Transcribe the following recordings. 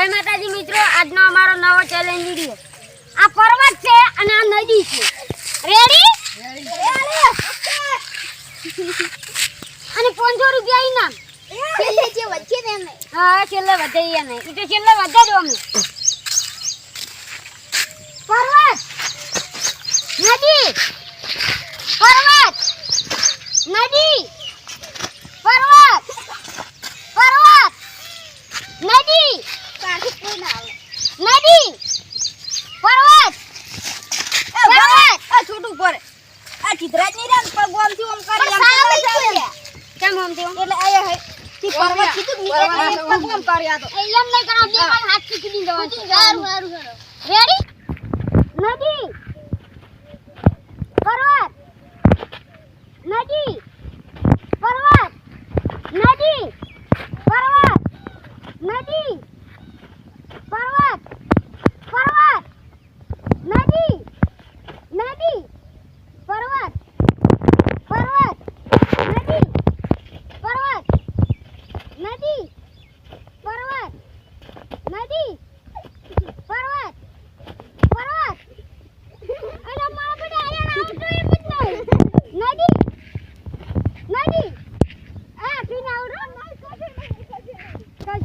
જય માતાજી મિત્રો, આજનો અમારો નવો ચેલેન્જ વિડિયો આ પર્વત છે અને આ નદી છે. રેડી અને 500 રૂપિયા ઇનામ. છેલ્લે. હા છેલ્લે છેલ્લે વધારો અમે. પર્વત. નદી. પર્વત. નદી પર્વત પર્વત નદી પાછી કોઈ ના આવે. નદી પર્વત પર્વત આ છોટું પર આ ચિત્રાજની રામ પગ આમથી આમ કરી પણ આમ સામે કરી છે. કેમ આમ તેમ એટલે આયા પર્વત કીધું નીચે પગ આમ કરી તો. એમ નહીં કરો બે વાર હાથ ખીચડી દેવાનું સારું સારું સારું રેડી નદી પર્વત નદી પર્વત નદી પર્વત નદી પર્વત પર્વત નદી નદી પર્વત પર્વત નદી પર્વત નદી પર્વત નદી પર્વત પર્વત અને માપડે આયા આવતો એમ જ નહીં નદી નદી આ પીને આવડો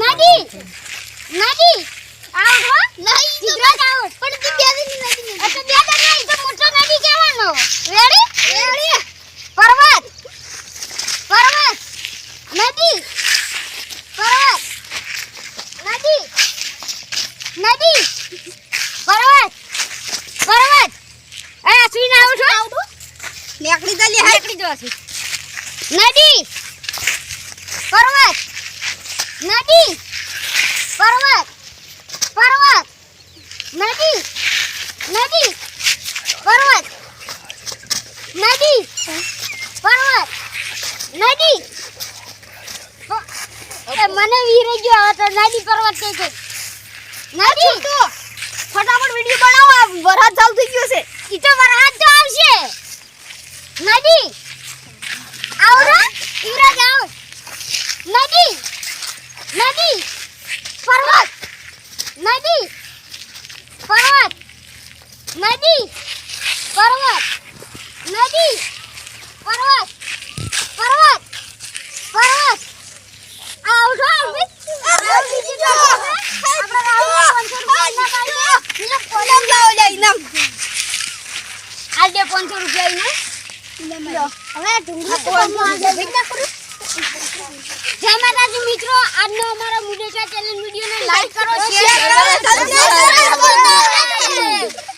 નદી! નદી હો નહીં આઉટ પણ તું દિન નથી એટલે બે તો નહીં તો મોટો નદી પર્વત નદી પર્વત નદી નદી પર્વત પર્વત એ અશ્વિન આવું છો નેકડી દલી હે નીકળી જો અશ્વિન નદી પર્વત નદી. પર્વત. પર્વત. નદી. નદી. પર્વત. નદી. પર્વત. નદી. મને વીરે ગયો હવે તો નદી પર્વત કહે છે. નદી. તો ફટાફટ વિડિયો બનાવો વરસાદ ચાલુ થઈ ગયો છે. ઈ તો વરસાદ તો આવશે. નદી આવરો યુવરાજ આવ નદી નદી પર્વત નદી. પર્વત. નદી. પર્વત. નદી. પર્વત. પર્વત. પર્વત. આવજો આજે પાંચસો તો. આપણે રાહુલ 500 રૂપિયા ઇનામ આપ્યો. ઇનામ લાવો લે ઇનામ આલ દે 500 રૂપિયા. ઇનામ હવે બમવા છે. આજનો અમારો મુજેસા ચેલેન્જ વિડીયોને લાઈક કરો શેર કરો.